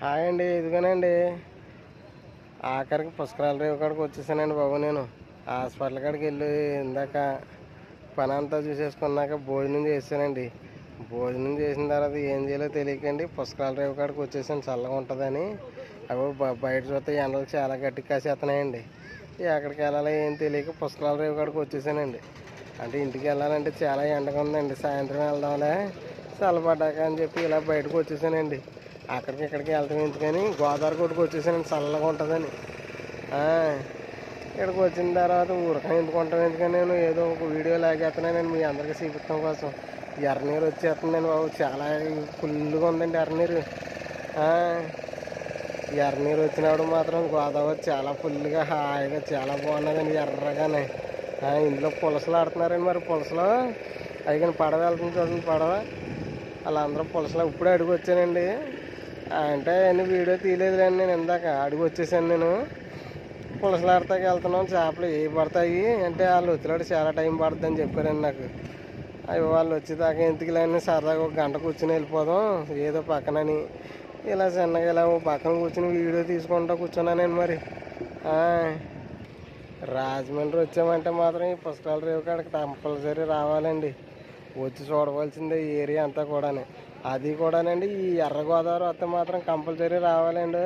Hi అండి ఇదిగోనండి ఆఖరికి పుష్కరాల రేవు కాడికి వచ్చేసానండి బాబు నేను. హాస్పిటల్ కాడికి వెళ్ళి ఇందాక పని అంతా చూసేసుకున్నాక భోజనం చేశానండి భోజనం చేసిన తర్వాత ఏం చేయాలో తెలియకండి పుష్కరాల రేవు కాడికి వచ్చేసాను చల్లగా ఉంటుందని. అవి బయట చూస్తే ఎండలు చాలా గట్టి కాసేస్తున్నాయండి ఎక్కడికి వెళ్ళాలో ఏం తెలియక పుష్కరాల రేవు కాడికి వచ్చేసానండి. అంటే ఇంటికి వెళ్ళాలంటే చాలా ఎండగా ఉందండి సాయంత్రం వెళ్దాంలే చల్లబడ్డాక అని చెప్పి ఇలా బయటకు వచ్చేసానండి. అక్కడికి ఇక్కడికి వెళ్తాం ఎందుకని? గోదావరి కొట్టుకు వచ్చేసానండి. చల్లగా ఉంటుందని. ఇక్కడికి వచ్చిన తర్వాత ఊరకాయ ఎందుకుంటాం ఎందుకని నేను ఏదో ఒక వీడియో లాగేస్తున్నానండి. మీ అందరికీ చూపిస్తాం కోసం. ఎర్రనీరు వచ్చేస్తుందండి బాబు. చాలా ఫుల్గా ఉందండి ఎర్రనీరు. ఎర్రనీరు వచ్చినప్పుడు మాత్రం గోదావరి చాలా ఫుల్గా హాయిగా చాలా బాగున్నదండి ఎర్రగానే. ఇందులో పులసలు ఆడుతున్నారండి మరి పులసలు. అది కానీ పడవ వెళ్తుంది చూడండి పడవ. వాళ్ళందరూ పులసలు ఇప్పుడే అడుగు వచ్చానండి అంటే అన్ని వీడియో తీయలేదులేండి నేను ఇందాక అడుగు వచ్చేసాను నేను. పులసలాడతాకి వెళ్తున్నాం చేపలు ఏ పడతాయి? అంటే వాళ్ళు వచ్చినాడు చాలా టైం పడుతుంది అని చెప్పారండి నాకు. అవి వాళ్ళు వచ్చేదాకా ఎందుకు లేని సరదాగా ఒక గంట కూర్చుని వెళ్ళిపోదాం ఏదో పక్కనని. ఇలా చిన్నగా ఇలా పక్కన కూర్చుని వీడియో తీసుకుంటా కూర్చున్నానండి మరి. రాజమండ్రి వచ్చామంటే మాత్రం ఈ పుస్తకాల రేవు కాడికి కంపల్సరీ రావాలండి. వచ్చి చూడవలసిందే ఏరియా అంతా కూడానే. అది కూడానండి ఈ ఎర్రగోదావరి వస్తే మాత్రం కంపల్సరీ రావాలండి.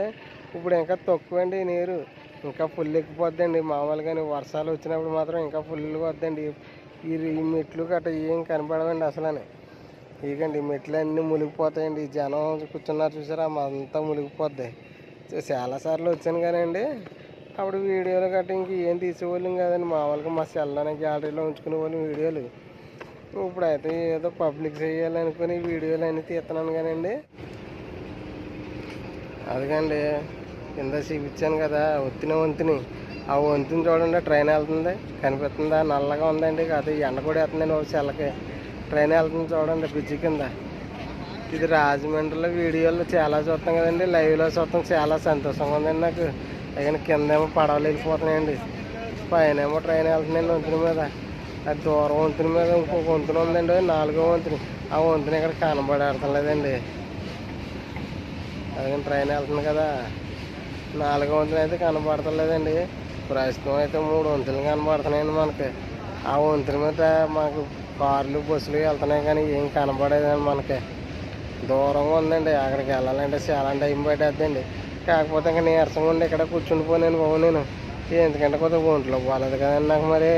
ఇప్పుడు ఇంకా తక్కువండి అండి నీరు. ఇంకా ఫుల్ ఎక్కిపోద్దండి. మామూలుగా వర్షాలు వచ్చినప్పుడు మాత్రం ఇంకా ఫుల్గా వద్దండి ఈ మెట్లు గట్ట ఏం కనపడవండి అసలని. ఇకండి మెట్లు అన్నీ మునిగిపోతాయండి. జనం కూర్చున్నారు చూసారా? అంతా మునిగిపోద్ది. చాలాసార్లు వచ్చాను కానండి. అప్పుడు వీడియోలు గట్ట ఇంక ఏం తీసేవాళ్ళం కదండి. మామూలుగా మా సెల్లోనే గ్యాలరీలో ఉంచుకునే వాళ్ళం వీడియోలు. ఇప్పుడైతే ఏదో పబ్లిక్ చేయాలనుకుని వీడియోలు అన్నీ తీస్తున్నాను కానండి. అదిగండి కింద చూపించాను కదా ఒత్తిన వంతుని ఆ వంతుని చూడండి ట్రైన్ వెళ్తుంది కనిపిస్తుందా? నల్లగా ఉందండి అది ఎండ కూడా వేస్తుందండి ఒక చెల్లకి. ట్రైన్ వెళ్తుంది చూడండి బ్రిడ్జి కింద. ఇది రాజమండ్రిలో వీడియోలు చాలా చూస్తాం కదండి లైవ్లో చూస్తాం చాలా సంతోషంగా ఉందండి నాకు. అలాగే కిందేమో పడవలు వెళ్ళిపోతున్నాయండి. పైన ఏమో ట్రైన్ వెళ్తుందండి వంతుని మీద. అది దూరం వంతుని మీద ఇంకొక వంతున ఉందండి నాలుగో వంతుని. ఆ వంతుని ఇక్కడ కనబడలేదండి అదే ట్రైన్ వెళ్తుంది కదా. నాలుగో వంతున అయితే కనబడతలేదండి. ప్రస్తుతం అయితే మూడు వంతులు కనబడుతున్నాయండి మనకి. ఆ వంతుల మీద మాకు కార్లు బస్సులు వెళ్తున్నాయి కానీ ఏం కనబడేదండి మనకి. దూరంగా ఉందండి. అక్కడికి వెళ్ళాలంటే చాలా టైం పట్టేద్దండి. కాకపోతే ఇంకా నీరసంగా ఉండి ఇక్కడ కూర్చుండిపోయాను బాబు నేను. ఎందుకంటే కొద్దిగా ఒంట్లో పోలేదు కదండి నాకు మరి.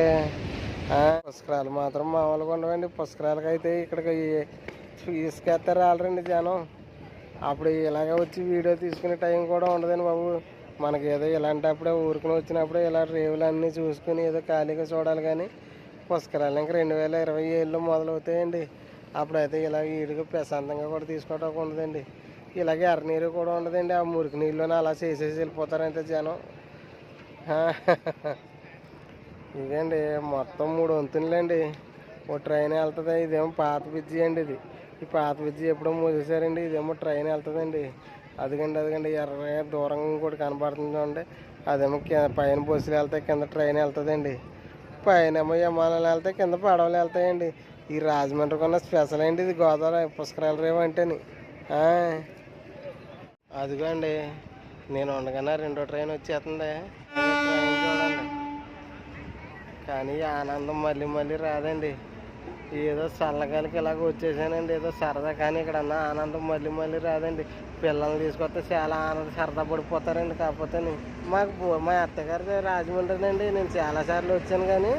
పుష్కరాలు మాత్రం మామూలుగా ఉండవండి. పుష్కరాలకి అయితే ఇక్కడికి తీసుకెత్తారు రాలరండి జనం. అప్పుడు ఇలాగ వచ్చి వీడియో తీసుకునే టైం కూడా ఉండదండి బాబు. మనకి ఏదో ఇలాంటప్పుడే ఊరుకుని వచ్చినప్పుడు ఇలా రేవులు అన్నీ చూసుకుని ఏదో ఖాళీగా చూడాలి కానీ పుష్కరాలు ఇంకా రెండు వేల ఇరవై ఏళ్ళు మొదలవుతాయండి. అప్పుడైతే ఇలా ఈడుగా ప్రశాంతంగా కూడా తీసుకోవడానికి ఉండదండి. ఇలాగే ఎర్రనీరు కూడా ఉండదండి. ఆ మురికి నీళ్ళు అలా చేసేసి వెళ్ళిపోతారంటే జనం. ఇదండి మొత్తం మూడు వంతులండి ఓ ట్రైన్ వెళ్తుంది ఇదేమో పాత బ్రిడ్జి అండి ఇది. ఈ పాత బ్రిడ్జి ఎప్పుడో మూసేశారండి ఇదేమో ట్రైన్ వెళ్తుందండి. అదిగండి అదిగండి ఎర్రగా దూరంగా ఇంకోటి కనబడుతుంది చూడండి. అదేమో కింద పైన బస్సులు వెళ్తాయి కింద ట్రైన్ వెళ్తుందండి. పైన ఏమో విమానాలు వెళ్తాయి కింద పడవలు వెళ్తాయండి. ఈ రాజమండ్రి కొన్న స్పెషల్ అండి ఇది గోదావరి పుష్కరాల రేవు అంటేని అదిగో అదిగోండి నేను ఉండగానే రెండో ట్రైన్ వచ్చేస్తుంది. ట్రైన్ కానీ ఆనందం మళ్ళీ మళ్ళీ రాదండి. ఏదో చల్లగాలికి ఇలాగ వచ్చేసానండి. ఏదో సరదా కానీ ఇక్కడ అన్న ఆనందం మళ్ళీ మళ్ళీ రాదండి. పిల్లల్ని తీసుకొస్తే చాలా ఆనందం సరదా పడిపోతారండి. కాకపోతే మాకు మా అత్తగారి రాజమండ్రినండి. నేను చాలాసార్లు వచ్చాను కానీ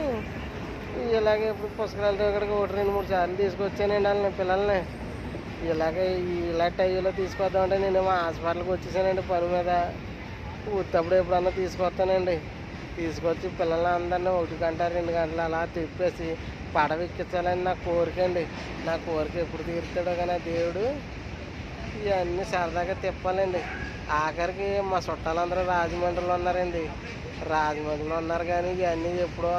ఇలాగే ఇప్పుడు పుస్తకాల ఇక్కడికి ఒకటి రెండు మూడు సార్లు తీసుకొచ్చానండి వాళ్ళని పిల్లల్ని. ఇలాగే ఇలా టైలో తీసుకొద్దామంటే నేను మా హాస్పిటల్కి వచ్చేసానండి పని మీద. ఉత్తప్పుడు ఎప్పుడన్నా తీసుకొస్తానండి. తీసుకొచ్చి పిల్లలందరినీ ఒకటి గంట రెండు గంటలు అలా తిప్పేసి పడవ ఎక్కించాలని నా కోరిక అండి. నా కోరిక ఎప్పుడు తీరుతాడో కానీ ఆ దేవుడు ఇవన్నీ సరదాగా తిప్పాలండి. ఆఖరికి మా చుట్టాలందరూ రాజమండ్రిలో ఉన్నారండి. రాజమండ్రిలో ఉన్నారు కానీ ఇవన్నీ ఎప్పుడో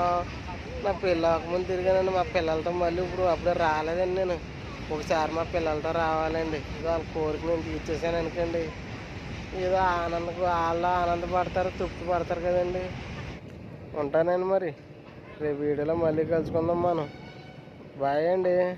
నా పెళ్ళి అవ్వకముందు తిరిగానండి. మా పిల్లలతో మళ్ళీ ఇప్పుడు అప్పుడే రాలేదండి నేను. ఒకసారి మా పిల్లలతో రావాలండి. ఇదో వాళ్ళ కోరిక నేను తీర్చేసాను అనుకోండి. ఏదో ఆనంద వాళ్ళు ఆనందపడతారు తృప్తి పడతారు కదండి. ఉంటానండి మరి. రేపు వీడియోలో మళ్ళీ కలుసుకుందాం మనం. బాయ్ అండి.